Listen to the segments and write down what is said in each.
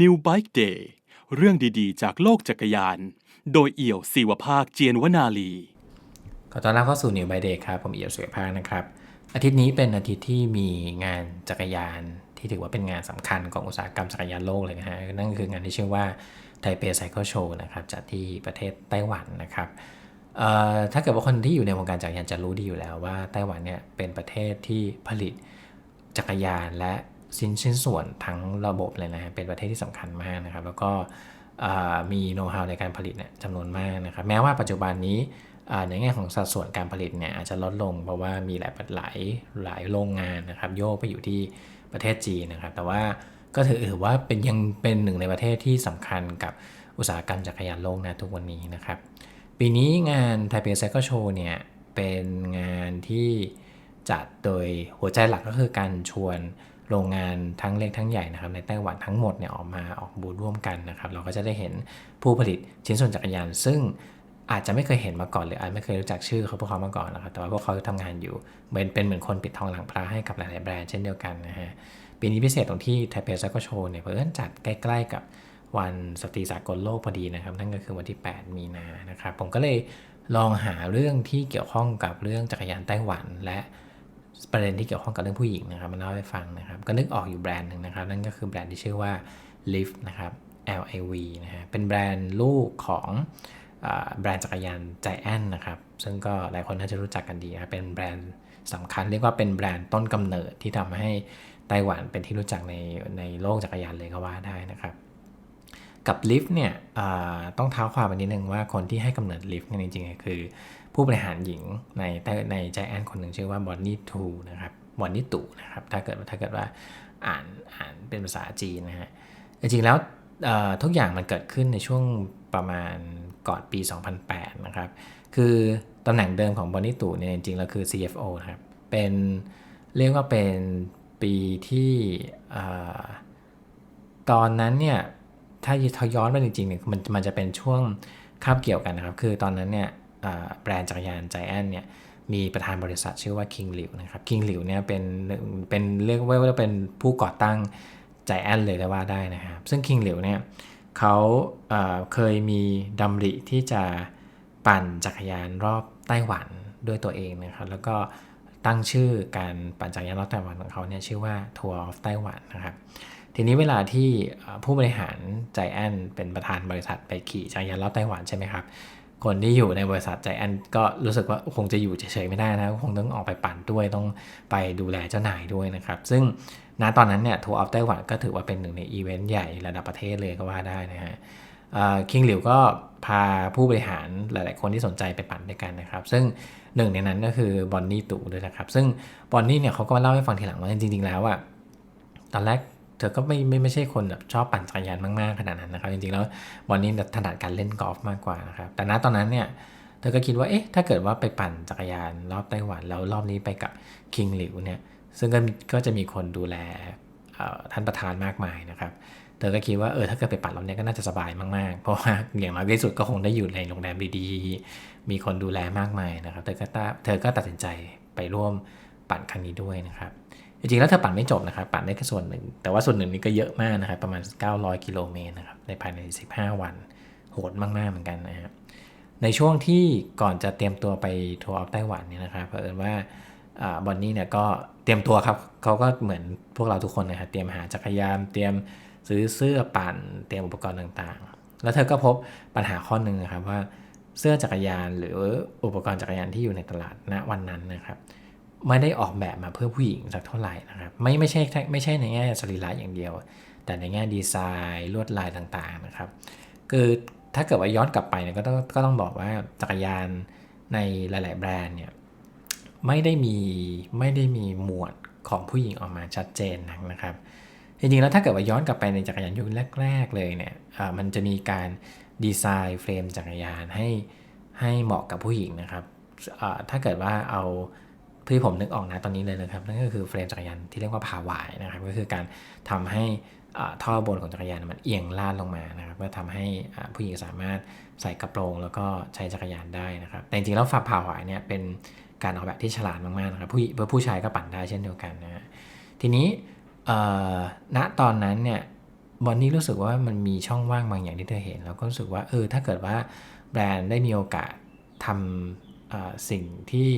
New Bike Day เรื่องดีๆ จากโลกจักรยาน โดยเอี่ยวศิวภาคเจียนวนาลี ขอต้อนรับเข้าสู่ New by Day ครับ ผมเอียวสวภาคนะครับ อาทิตย์นี้เป็นอาทิตย์ที่มีงานจักรยาน ที่ถือว่าเป็นงานสำคัญของอุตสาหกรรมจักรยานโลกเลยนะฮะ นั่นคืองานที่ชื่อว่า Taipei Cycle Show นะครับจัดที่ประเทศไต้หวันนะครับถ้าเกิดว่าคนที่อยู่ในวงการจักรยานจะรู้ดีอยู่แล้วว่าไต้หวันเนี่ยเป็นประเทศที่ผลิตจักรยานและ ชิ้นชิ้นส่วนทั้งระบบเลยนะฮะเป็นประเทศที่สำคัญมากนะครับ แล้วก็มีโน้ตฮาวในการผลิตเนี่ยจำนวนมากนะครับ แม้ว่าปัจจุบันนี้ในแง่ของสัดส่วนการผลิตเนี่ยอาจจะลดลงเพราะว่ามีหลายหลายหลายโรงงานนะครับ โยกไปอยู่ที่ประเทศจีนนะครับ แต่ว่าก็ถือว่าเป็นยังเป็นหนึ่งในประเทศที่สำคัญกับอุตสาหกรรมจักรยานโลกนะทุกวันนี้นะครับ ปีนี้งาน Taipei Cycle Show เนี่ยเป็นงานที่จัดโดยหัวใจหลักก็คือการชวน โรงงานทั้งเล็กทั้งใหญ่นะครับในไต้หวันทั้งหมดเนี่ยออกมาออกบูธร่วมกันนะครับ เราก็จะได้เห็นผู้ผลิตชิ้นส่วนจักรยาน ซึ่งอาจจะไม่เคยเห็นมาก่อนหรืออาจไม่เคยรู้จักชื่อเขาพวกเขามาก่อนนะครับแต่ว่าพวกเขาทำงานอยู่เหมือนเป็นเหมือนคนปิดทองหลังพระให้กับหลายๆแบรนด์เช่นเดียวกันนะฮะปีนี้พิเศษตรงที่ Taipei Cycle Show เนี่ยเพิ่นจัดใกล้ๆกับวันสตรีสากลโลกพอดีนะครับ นั่นก็คือวันที่ 8 มีนานะครับ ผมก็เลยลองหาเรื่องที่เกี่ยวข้องกับเรื่องจักรยานไต้หวัน และ ประเด็นที่เกี่ยวข้องกับเรื่องผู้หญิงนะครับมาเล่าให้ฟังนะครับ ก็นึกออกอยู่แบรนด์หนึ่งนะครับ นั่นก็คือแบรนด์ที่ชื่อว่า Liv นะครับ L I V นะฮะเป็นแบรนด์ลูกของแบรนด์จักรยาน Giant นะครับ ซึ่งก็หลายคนน่าจะรู้จักกันดีนะครับเป็นแบรนด์สำคัญเรียกว่าเป็นแบรนด์ต้นกำเนิดที่ทำให้ไต้หวันเป็นที่รู้จักในในโลกจักรยานเลยก็ว่าได้นะครับ กับลิฟต์เนี่ยต้องเท้าความไปนิดนึงว่าคนที่ให้กำเนิดลิฟต์เนี่ยจริงๆคือ ผู้บริหารหญิงในในใจแอนคนหนึ่งชื่อว่าบอนนี่ทูนะครับบอนนี่ตุนะครับถ้าเกิดถ้าเกิดว่าอ่านอ่านเป็นภาษาจีนนะฮะจริงๆแล้วทุกอย่างมันเกิดขึ้นในช่วงประมาณก่อนปี 2008 นะครับ คือตำแหน่งเดิมของบอนนี่ตุเนี่ยจริงๆแล้วคือ CFO นะครับ เป็นเรียกว่าเป็นปีที่ตอนนั้นเนี่ยถ้าทย้อนไปจริงๆเนี่ยมันมันจะเป็นช่วงคาบเกี่ยวกันนะครับ คือตอนนั้นเนี่ย แบรนด์จักรยานใจแอนเนี่ยมีประธานบริษัทชื่อว่าคิงหลิวนะครับคิงหลิวเนี่ยเป็นเป็นเรียกว่าเป็นผู้ก่อตั้งใจแอนเลยก็ว่าได้นะครับ ซึ่งคิงหลิวเนี่ยเขาเเคยมีดำริที่จะปั่นจักรยานรอบไต้หวันด้วยตัวเองนะครับแล้วก็ตั้งชื่อการปั่นจักรยานรอบไต้หวันของเขาเนี่ยชื่อว่า Tour of ไต้หวันนะครับทีนี้เวลาที่ผู้บริหารใจแอนเป็นประธานบริษัทไปขี่จักรยานรอบไต้หวันใช่ไหมครับ คนที่อยู่ในบริษัทใจแอนก็รู้สึกว่าคงจะอยู่เฉยๆไม่ได้นะคงต้องออกไปปั่นด้วยต้องไปดูแลเจ้านายด้วยนะครับ ซึ่งณตอนนั้นเนี่ยทัวร์ออฟไต้หวันก็ถือว่าเป็นหนึ่งในอีเวนต์ใหญ่ระดับประเทศเลยก็ว่าได้นะฮะคิงหลิวก็พาผู้บริหารหลาย ๆ คนที่สนใจไปปั่นด้วยกันนะครับ ซึ่งหนึ่งในนั้นก็คือบอนนี่ตู่ด้วยนะครับ ซึ่งบอนนี่เนี่ยเขาก็มาเล่าให้ฟังทีหลังว่าจริง ๆ แล้วอะตอนแรก เธอก็ไม่ไม่ไม่ใช่คนแบบชอบปั่นจักรยานมากๆขนาดนั้นนะครับ จริงๆแล้วบอนนี่ถนัดการเล่นกอล์ฟมากกว่านะครับ แต่ณตอนนั้นเนี่ยเธอก็คิดว่าเอ๊ะถ้าเกิดว่าไปปั่นจักรยานรอบไต้หวันแล้วรอบนี้ไปกับคิงหลิวเนี่ยซึ่งก็ก็จะมีคนดูแลท่านประธานมากมายนะครับ เธอก็คิดว่าเออถ้าเกิดไปปั่นรอบนี้ก็น่าจะสบายมากๆ เพราะว่าอย่างน้อยที่สุดก็คงได้อยู่ในโรงแรมดีๆ มีคนดูแลมากมายนะครับ เธอก็เธอก็ตัดสินใจไปร่วมปั่นครั้งนี้ด้วยนะครับ จริงๆแล้วเธอปั่นไม่จบนะครับ ปั่นได้แค่ส่วนหนึ่ง แต่ว่าส่วนหนึ่งนี้ก็เยอะมากนะครับ ประมาณ 900 กิโลเมตรนะครับในภายใน 15 วัน โหดมากๆเหมือนกันนะครับในช่วงที่ก่อนจะเตรียมตัวไปทัวร์ออฟไต้หวันเนี่ยนะครับเผอิญว่าบอนนี่เนี่ยก็เตรียมตัวครับเขาก็เหมือนพวกเราทุกคนนะครับเตรียมหาจักรยานเตรียมซื้อเสื้อปั่น เตรียมอุปกรณ์ต่างๆ แล้วเธอก็พบปัญหาข้อหนึ่งนะครับว่าเสื้อจักรยานหรืออุปกรณ์จักรยานที่อยู่ในตลาดณวันนั้นนะครับ ไม่ได้ออกแบบมาเพื่อผู้หญิงสักเท่าไหร่นะครับ ไม่ไม่ใช่ไม่ใช่ในแง่สรีระอย่างเดียว แต่ในแง่ดีไซน์ลวดลายต่างๆนะครับ คือถ้าเกิดว่าย้อนกลับไปเนี่ยก็ต้องก็ต้องบอกว่าจักรยานในหลาย ๆ แบรนด์เนี่ยไม่ได้มีไม่ได้มีหมวดของผู้หญิงออกมาชัดเจนนะครับ จริง ๆ แล้วถ้าเกิดว่าย้อนกลับไปในจักรยานยุคแรก ๆ เลยเนี่ยมันจะมีการดีไซน์เฟรมจักรยานให้ให้เหมาะกับผู้หญิงนะครับถ้าเกิดว่าเอา ที่ผมนึกออกนะตอนนี้เลยนะครับ นั่นก็คือเฟรมจักรยานที่เรียกว่าผาวายนะครับ ก็คือการทำให้ท่อบนของจักรยานมันเอียงลาดลงมานะครับเพื่อทำให้ผู้หญิงสามารถใส่กระโปรง แล้วก็ใช้จักรยานได้นะครับ แต่จริงๆแล้วฝาผาวายเนี่ยเป็นการออกแบบที่ฉลาดมากๆนะครับผู้เพื่อผู้ชายก็ปั่นได้เช่นเดียวกันนะฮะทีนี้ณตอนนั้นเนี่ยบอนนี่รู้สึกว่ามันมีช่องว่างบางอย่างที่เธอเห็น แล้วก็รู้สึกว่าเออถ้าเกิดว่าแบรนด์ได้มีโอกาสทำสิ่งที่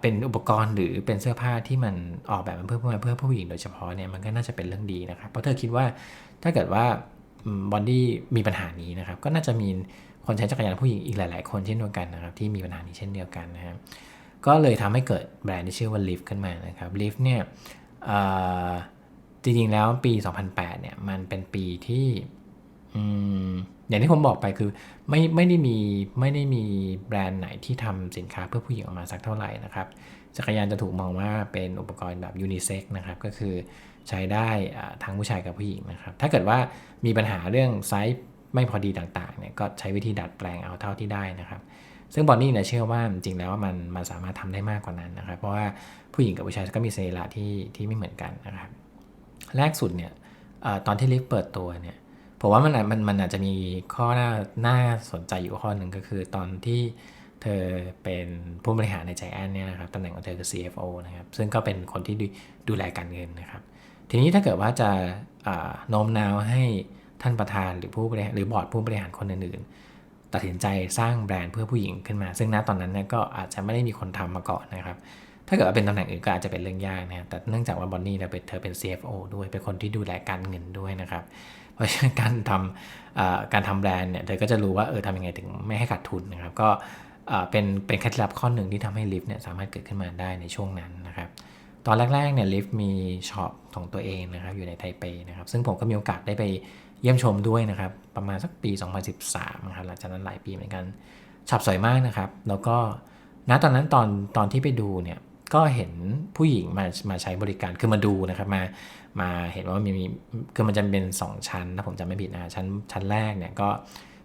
เป็นอุปกรณ์หรือเป็นเสื้อผ้าที่มันออกแบบมาเพื่อเพื่อผู้หญิงโดยเฉพาะเนี่ยมันก็น่าจะเป็นเรื่องดีนะครับเพราะเธอคิดว่าถ้าเกิดว่าบอนดี้มีปัญหานี้นะครับก็น่าจะมีคนใช้จักรยานผู้หญิงอีกหลาย ๆ คนเช่นเดียวกันนะครับที่มีปัญหานี้เช่นเดียวกันนะครับก็เลยทำให้เกิดแบรนด์ที่ชื่อว่า Lyft ขึ้นมานะครับ Lyft เนี่ยจริงๆแล้วปี 2008เนี่ยมันเป็นปีที่ อย่างที่ผมบอกไปคือไม่ไม่ได้มีไม่ได้มีแบรนด์ไหนที่ทำสินค้าเพื่อผู้หญิงออกมาสักเท่าไหร่นะครับ จักรยานจะถูกมองว่าเป็นอุปกรณ์แบบยูนิเซ็กนะครับ ก็คือใช้ได้ทั้งผู้ชายกับผู้หญิงนะครับ ถ้าเกิดว่ามีปัญหาเรื่องไซส์ไม่พอดีต่างๆเนี่ยก็ใช้วิธีดัดแปลงเอาเท่าที่ได้นะครับ ซึ่งบอนนี่เนี่ยเชื่อว่าจริงๆแล้วมันมันสามารถทำได้มากกว่านั้นนะครับ เพราะว่าผู้หญิงกับผู้ชายก็มีสรีระที่ที่ไม่เหมือนกันนะครับ แรกสุดเนี่ยอตอนที่ลิฟต์เปิดตัวเนี่ย ผมว่ามันอาจมันมันอาจจะมีข้อน่าน่าสนใจอยู่ข้อหนึ่งก็คือตอนที่เธอเป็นผู้บริหารในใจแอนเนี่ยนะครับตำแหน่งของเธอคือ CFO นะครับ ซึ่งก็เป็นคนที่ดูดูแลการเงินนะครับ ทีนี้ถ้าเกิดว่าจะโน้มน้าวให้ท่านประธานหรือผู้บริหารหรือบอร์ดผู้บริหารคนอื่นๆตัดสินใจสร้างแบรนด์เพื่อผู้หญิงขึ้นมา ซึ่งณตอนนั้นเนี่ยก็อาจจะไม่ได้มีคนทำมาก่อนนะครับ ถ้าเกิดว่าเป็นตำแหน่งอื่นก็อาจจะเป็นเรื่องยากนะครับแต่เนื่องจากว่าบอนนี่เนี่ยเป็นเธอเป็น CFO ด้วยเป็นคนที่ดูแลการเงินด้วยนะครับ เพราะฉะนั้นการทำการทำแบรนด์เนี่ยเธอก็จะรู้ว่าเออทำยังไงถึงไม่ให้ขาดทุนนะครับ ก็เป็นเป็นเคล็ดลับข้อหนึ่งที่ทำให้ลิฟต์เนี่ยสามารถเกิดขึ้นมาได้ในช่วงนั้นนะครับตอนแรกๆเนี่ยลิฟต์มีช็อปของตัวเองนะครับอยู่ในไทเปนะครับซึ่งผมก็มีโอกาสได้ไปเยี่ยมชมด้วยนะครับประมาณสักปี 2013นะครับหลังจากนั้นหลายปีเหมือนกันช็อปสวยมากนะครับ แล้วก็ณตอนนั้นตอนตอนที่ไปดูเนี่ย ก็เห็นผู้หญิงมามาใช้บริการคือมาดูนะครับมามาเห็นว่ามีมีคือมันจะเป็น 2 ชั้นถ้าผมจำไม่ผิดนะชั้นชั้นแรกเนี่ยก็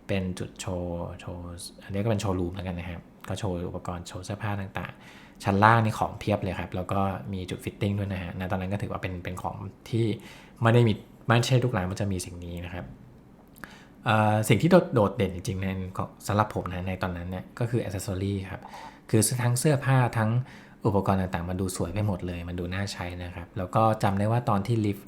เป็นจุดโชว์โชว์อันนี้ก็เป็นโชว์รูมแล้วกันนะครับ ก็โชว์อุปกรณ์โชว์เสื้อผ้าต่างๆ ชั้นล่างนี่ของเพียบเลยครับ แล้วก็มีจุดฟิตติ้งด้วยนะฮะณตอนนั้นก็ถือว่าเป็นเป็นของที่ไม่ได้มีไม่ใช่ทุกร้านมันจะมีสิ่งนี้นะครับสิ่งที่โดดโดดเด่นจริงๆในสำหรับผมนะในตอนนั้นเนี่ยก็คืออ c เซสซอรีครับ คือทั้งเสื้อผ้าทั้ง อุปกรณ์ต่างๆ มันดูสวยไปหมดเลย มันดูน่าใช้นะครับ แล้วก็จำได้ว่าตอนที่ลิฟต์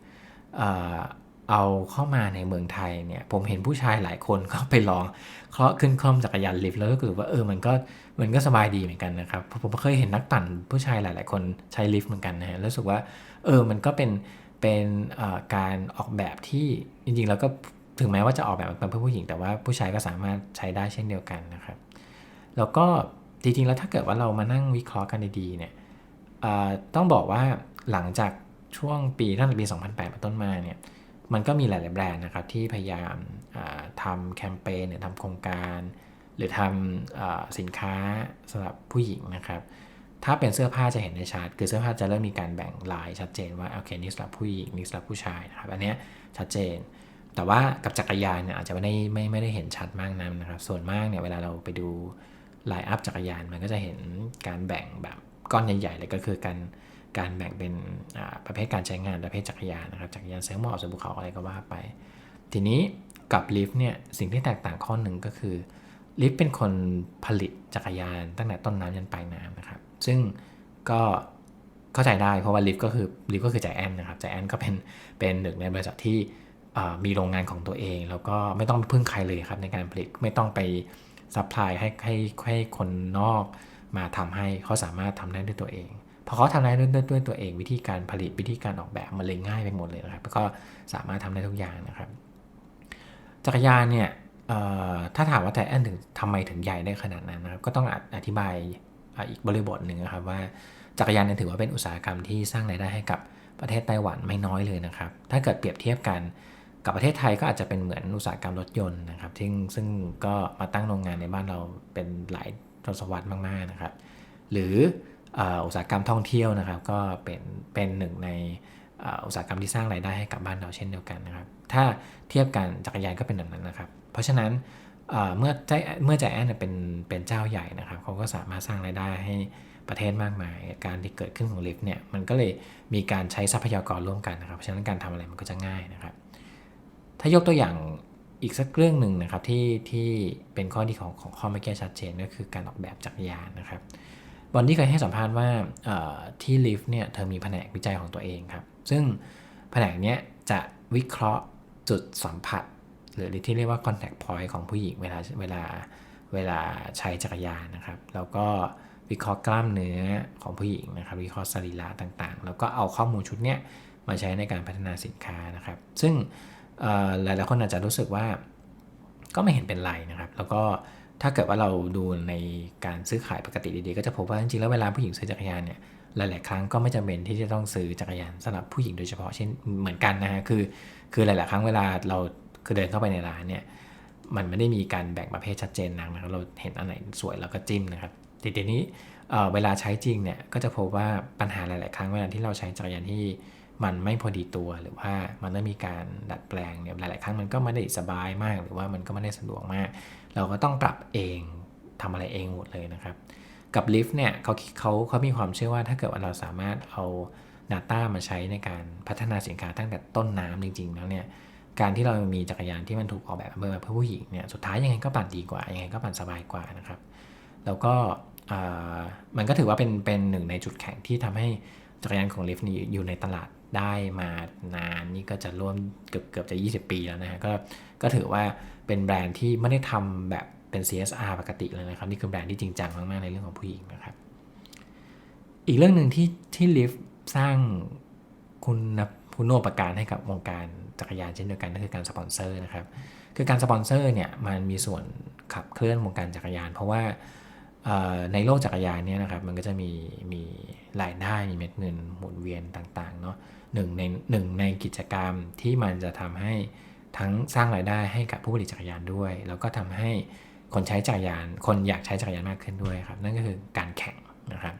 เอาเข้ามาในเมืองไทยเนี่ย ผมเห็นผู้ชายหลายคนก็ไปลองเคาะขึ้นคล่อมจักรยานลิฟต์แล้วก็คือว่าเออมันก็มันก็สบายดีเหมือนกันนะครับผมเคยเห็นนักปั่นผู้ชายหลาย ๆ คนใช้ลิฟต์เหมือนกันนะฮะรู้สึกว่าเออมันก็เป็นเป็นการออกแบบที่จริง ๆ แล้วก็ถึงแม้ว่าจะออกแบบมาเพื่อผู้หญิง แต่ว่าผู้ชายก็สามารถใช้ได้เช่นเดียวกันนะครับ แล้วก็ จริงๆแล้วถ้าเกิดว่าเรามานั่งวิเคราะห์กันดีๆเนี่ยต้องบอกว่าหลังจากช่วงปีตั้งแต่ปี 2008เป็นต้นมาเนี่ยมันก็มีหลายๆแบรนด์นะครับที่พยายามทำแคมเปญหรือทำโครงการ หรือทำอสินค้าสำหรับผู้หญิงนะครับ ถ้าเป็นเสื้อผ้าจะเห็นได้ชัดคือเสื้อผ้าจะเริ่มมีการแบ่งลายชัดเจนว่าโอเคนี่สำหรับผู้หญิงนี่สำหรับผู้ชายนะครับอันเนี้ยชัดเจน แต่ว่ากับจักรยานเนี่ยอาจจะไม่ได้ไม่ไม่ได้เห็นชัดมากนักนะครับ ส่วนมากเนี่ยเวลาเราไปดู ไลน์อัพจักรยานมันก็จะเห็นการแบ่งแบบก้อนใหญ่ๆเลยก็คือการการแบ่งเป็นประเภทการใช้งานประเภทจักรยานนะครับจักรยานเซิร์ฟมอบสู่ภูเขาอะไรก็ว่าไป ทีนี้กับลิฟต์เนี่ยสิ่งที่แตกต่างข้อหนึ่งก็คือลิฟต์เป็นคนผลิตจักรยานตั้งแต่ต้นน้ำยันปลายน้ำนะครับ ซึ่งก็เข้าใจได้เพราะว่าลิฟต์ก็คือลิฟต์ก็คือใจแอนนะครับใจแอนก็เป็นเป็นหนึ่งในบริษัทที่มีโรงงานของตัวเอง แล้วก็ไม่ต้องพึ่งใครเลยครับในการผลิตไม่ต้องไป ซัพพลายให้ให้ให้คนนอกมาทำให้เขาสามารถทำได้ด้วยตัวเองพอเขาทำได้ด้วยด้วยตัวเองวิธีการผลิตวิธีการออกแบบมันเลยง่ายไปหมดเลยนะครับแล้วก็สามารถทำได้ทุกอย่างนะครับ จักรยานเนี่ยถ้าถามว่าแต่แอนถึงทำไมถึงใหญ่ได้ขนาดนั้นนะครับ ก็ต้องอธิบายอีกบริบทหนึ่งนะครับว่าจักรยานถือว่าเป็นอุตสาหกรรมที่สร้างรายได้ให้กับประเทศไต้หวันไม่น้อยเลยนะครับ ถ้าเกิดเปรียบเทียบกัน กับประเทศไทยก็อาจจะเป็นเหมือนอุตสาหกรรมรถยนต์นะครับซึ่งซึ่งก็มาตั้งโรงงานในบ้านเราเป็นหลายทศวรรษมากๆนะครับ หรืออุตสาหกรรมท่องเที่ยวนะครับ ก็เป็นเป็นหนึ่งในอุตสาหกรรมที่สร้างรายได้ให้กับบ้านเราเช่นเดียวกันนะครับ ถ้าเทียบกันจักรยานก็เป็นแบบนั้นนะครับ เพราะฉะนั้นเอ่อเมื่อใจเมื่อใจแอนเนี่ยเป็นเป็นเจ้าใหญ่นะครับเขาก็สามารถสร้างรายได้ให้ประเทศมากมาย การที่เกิดขึ้นของลิฟต์เนี่ยมันก็เลยมีการใช้ทรัพยากรร่วมกันนะครับเพราะฉะนั้นการทำอะไรมันก็จะง่ายนะครับ ถ้ายกตัวอย่างอีกสักเรื่องหนึ่งนะครับที่ที่เป็นข้อดีของของข้อไม่แก้ชัดเจนก็คือการออกแบบจักรยานนะครับบอลที่เคยให้สัมภาษณ์ว่าที่ลิฟต์เนี่ยเธอมีแผนกวิจัยของตัวเองครับ ซึ่งแผนกเนี้ยจะวิเคราะห์จุดสัมผัส หรือที่เรียกว่า contact point ของผู้หญิงเวลาเวลาเวลาใช้จักรยานนะครับ แล้วก็วิเคราะห์กล้ามเนื้อของผู้หญิงนะครับ วิเคราะห์สรีระต่างๆ แล้วก็เอาข้อมูลชุดเนี้ยมาใช้ในการพัฒนาสินค้านะครับ ซึ่ง เอ่อหลายๆคนอาจจะรู้สึกว่าก็ไม่เห็นเป็นไรนะครับ แล้วก็ถ้าเกิดว่าเราดูในการซื้อขายปกติดีๆ ก็จะพบว่าจริงๆแล้วเวลาผู้หญิงซื้อจักรยานเนี่ยหลายๆครั้งก็ไม่จำเป็นที่จะต้องซื้อจักรยานสำหรับผู้หญิงโดยเฉพาะเช่นเหมือนกันนะฮะคือ คือหลายๆครั้งเวลาเราคือเดินเข้าไปในร้านเนี่ยมันไม่ได้มีการแบ่งประเภทชัดเจนนักนะครับเราเห็นอันไหนสวยเราก็จิ้มนะครับทีเดียวนี้เวลาใช้จริงเนี่ยก็จะพบว่าปัญหาหลาย ๆ ครั้งเวลาที่เราใช้จักรยานที่ มันไม่พอดีตัวหรือว่ามันต้องมีการดัดแปลงเนี่ยหลาย ๆ ครั้งมันก็ไม่ได้สบายมาก หรือว่ามันก็ไม่ได้สะดวกมาก เราก็ต้องปรับเองทำอะไรเองหมดเลยนะครับ กับลิฟต์เนี่ยเขาเขาเขามีความเชื่อว่าถ้าเกิดว่าเราสามารถเอา Data มาใช้ในการพัฒนาสินค้าตั้งแต่ต้นน้ำจริง ๆ แล้วเนี่ยการที่เรามีจักรยานที่มันถูกออกแบบมาเพื่อผู้หญิงเนี่ยสุดท้ายยังไงก็ปั่นดีกว่ายังไงก็ปั่นสบายกว่านะครับ แล้วก็มันก็ถือว่าเป็นเป็นหนึ่งในจุดแข็งที่ทำให้ จักรยานของลิฟต์นี่อยู่ในตลาดได้มานานนี่ก็จะร่วมเกือบเกือบจะ 20 ปีแล้วนะฮะก็ก็ถือว่าเป็นแบรนด์ที่ไม่ได้ทำแบบเป็น CSR ปกติเลยนะครับ นี่คือแบรนด์ที่จริงจังมากๆในเรื่องของผู้หญิงนะครับ อีกเรื่องหนึ่งที่ที่ลิฟต์สร้างคุณคุณโอปการให้กับวงการจักรยานเช่นเดียวกันก็คือการสปอนเซอร์นะครับ คือการสปอนเซอร์เนี่ยมันมีส่วนขับเคลื่อนวงการจักรยาน เพราะว่า ในโลกจักรยานเนี่ยนะครับมันก็จะมีมีรายได้มีเม็ดเงินหมุนเวียนต่างๆเนาะหนึ่งในหนึ่งในกิจกรรมที่มันจะทำให้ทั้งสร้างรายได้ให้กับผู้ผลิตจักรยานด้วย แล้วก็ทำให้คนใช้จักรยาน คนอยากใช้จักรยานมากขึ้นด้วยครับนั่นก็คือการแข่งนะครับ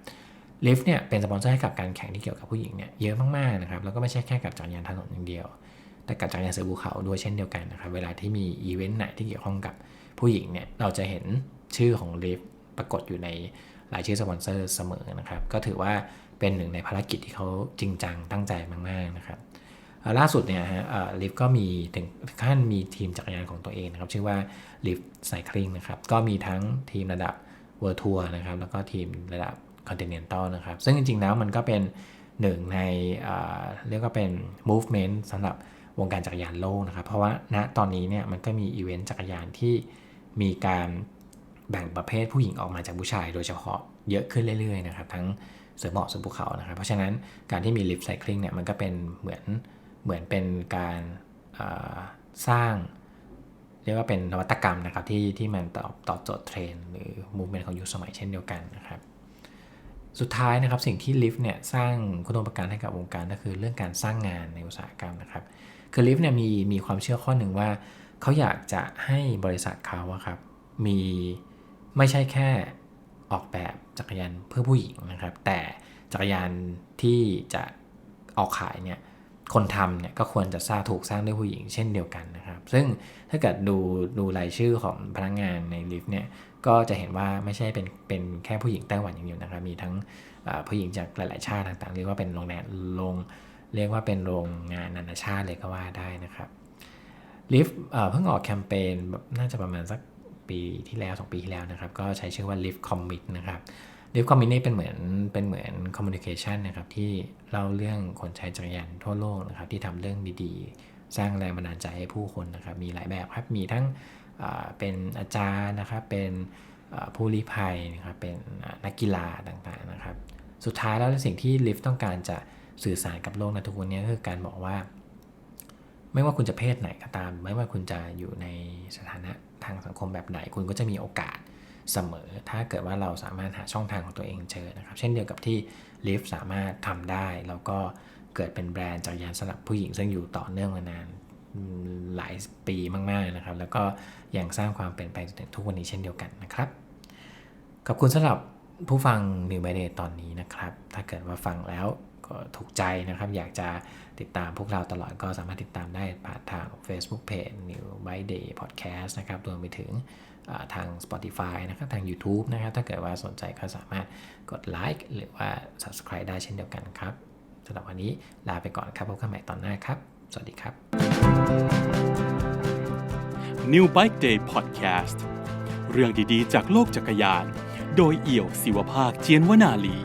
ลิฟต์เนี่ยเป็นสปอนเซอร์ให้กับการแข่งที่เกี่ยวกับผู้หญิงเนี่ยเยอะมากๆนะครับแล้วก็ไม่ใช่แค่กับจักรยานถนนอย่างเดียว แต่กับจักรยานเสือภูเขาด้วยเช่นเดียวกันนะครับเวลาที่มีอีเวนต์ไหนที่เกี่ยวข้องกับผู้หญิงเนี่ยเราจะเห็นชื่อของลิฟ ปรากฏอยู่ในรายชื่อสปอนเซอร์เสมอนะครับ ก็ถือว่าเป็นหนึ่งในภารกิจที่เขาจริงจังตั้งใจมากๆนะครับล่าสุดเนี่ยฮะลิฟก็มีถึงขั้นมีทีมจักรยานของตัวเองนะครับ ชื่อว่าลิฟไซคลิงนะครับ ก็มีทั้งทีมระดับเวิร์ทัวร์นะครับ แล้วก็ทีมระดับคอนติเนนตัลนะครับ ซึ่งจริงๆแล้วมันก็เป็นหนึ่งในเรียกว่าเป็น movement สำหรับวงการจักรยานโลกนะครับ เพราะว่าณตอนนี้เนี่ยมันก็มีอีเวนต์จักรยานที่มีการ แบ่งประเภทผู้หญิงออกมาจากผู้ชาย โดยเฉพาะเยอะขึ้นเรื่อยๆนะครับทั้งเสือหมอบเสือภูเขานะครับเพราะฉะนั้นการที่มีลิฟไซคลิงเนี่ยมันก็เป็นเหมือนเหมือนเป็นการาสร้าง เรียกว่าเป็นนวัตกรรมนะครับที่ที่มันตอบตอบโจทย์เทรนหรือมูฟเมนต์ของยุคสมัยเช่นเดียวกันนะครับสุดท้ายนะครับสิ่งที่ลิฟต์เนี่ยสร้างคุณูปการให้กับวงการก็คือเรื่องการสร้างงานในอุตสาหกรรมนะครับคือลิฟต์เนี่ยมีมีความเชื่อข้อหนึ่งว่า เขาอยากจะให้บริษัทเขาครับมี ไม่ใช่แค่ออกแบบจักรยานเพื่อผู้หญิงนะครับ แต่จักรยานที่จะออกขายเนี่ยคนทำเนี่ยก็ควรจะสร้างถูกสร้างด้วยผู้หญิงเช่นเดียวกันนะครับ ซึ่งถ้าเกิดดูดูรายชื่อของพนักงานในลิฟต์เนี่ยก็จะเห็นว่าไม่ใช่เป็นเป็นแค่ผู้หญิงไต้หวันอย่างเดียวนะครับ มีทั้งผู้หญิงจากหลาย ๆ ชาติต่าง ๆ เรียกว่าเป็นโรงแรมโรงเรียกว่าเป็นโรงงานนานาชาติเลยก็ว่าได้นะครับลิฟต์เพิ่งออกแคมเปญแบบน่าจะประมาณสัก ปีที่แล้ว 2 ปีที่แล้วนะครับ ก็ใช้ชื่อว่า Lift Commit นะครับ Lift Commit นี่เป็นเหมือนเป็นเหมือน communication นะครับที่เล่าเรื่องคนใช้จักรยานทั่วโลกนะครับที่ทำเรื่องดีๆ สร้างแรงบันดาลใจให้ผู้คนนะครับ มีหลายแบบครับมีทั้งเป็นอาจารย์นะครับเป็นผู้ลี้ภัยนะครับเป็นนักกีฬาต่างๆนะครับ สุดท้ายแล้วสิ่งที่ลิฟต้องการจะสื่อสารกับโลกในทุกวันนี้คือการบอกว่า ไม่ว่าคุณจะเพศไหนก็ตาม ไม่ว่าคุณจะอยู่ในสถานะ ทางสังคมแบบไหน คุณก็จะมีโอกาสเสมอ ถ้าเกิดว่าเราสามารถหาช่องทางของตัวเองเจอนะครับ เช่นเดียวกับที่ลิฟสามารถทำได้ แล้วก็เกิดเป็นแบรนด์จักรยานสำหรับผู้หญิงซึ่งอยู่ต่อเนื่องมานานหลายปีมากๆนะครับ แล้วก็ยังสร้างความเปลี่ยนแปลงจนถึงทุกวันนี้เช่นเดียวกันนะครับ ขอบคุณสำหรับผู้ฟัง New by Day ตอนนี้นะครับ ถ้าเกิดว่าฟังแล้ว ก็ถูกใจนะครับ อยากจะติดตามพวกเราตลอดก็สามารถติดตามได้ผ่านทาง Facebook Page New by Day Podcast นะครับรวมไปถึงทาง Spotify นะครับทาง YouTube นะครับ ถ้าเกิดว่าสนใจก็สามารถกดไลค์หรือว่า Subscribe ได้เช่นเดียวกันครับสำหรับวันนี้ลาไปก่อนครับพบกันใหม่ตอนหน้าครับ สวัสดีครับ New Bike Day Podcast เรื่องดีๆ จากโลกจักรยาน โดยเอี่ยวศิวภาคเจียนวนาลี